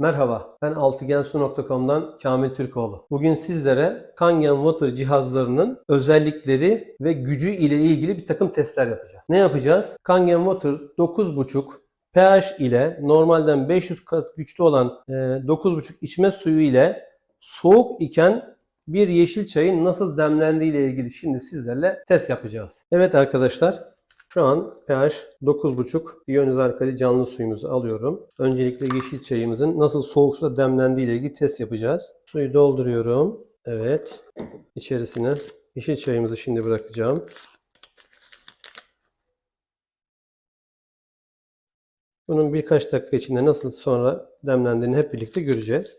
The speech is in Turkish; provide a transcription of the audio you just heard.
Merhaba, ben altıgensu.com'dan Kamil Türkoğlu. Bugün sizlere Kangen Water cihazlarının özellikleri ve gücü ile ilgili bir takım testler yapacağız. Ne yapacağız? Kangen Water 9.5 pH ile normalden 500 kat güçlü olan e, 9.5 içme suyu ile soğuk iken bir yeşil çayın nasıl demlendiği ile ilgili şimdi sizlerle test yapacağız. Evet arkadaşlar, şu an pH 9.5 iyonize alkali canlı suyumuzu alıyorum. Öncelikle yeşil çayımızın nasıl soğuk suda demlendiği ile ilgili test yapacağız. Suyu dolduruyorum. Evet. İçerisine yeşil çayımızı şimdi bırakacağım. Bunun birkaç dakika içinde nasıl sonra demlendiğini hep birlikte göreceğiz.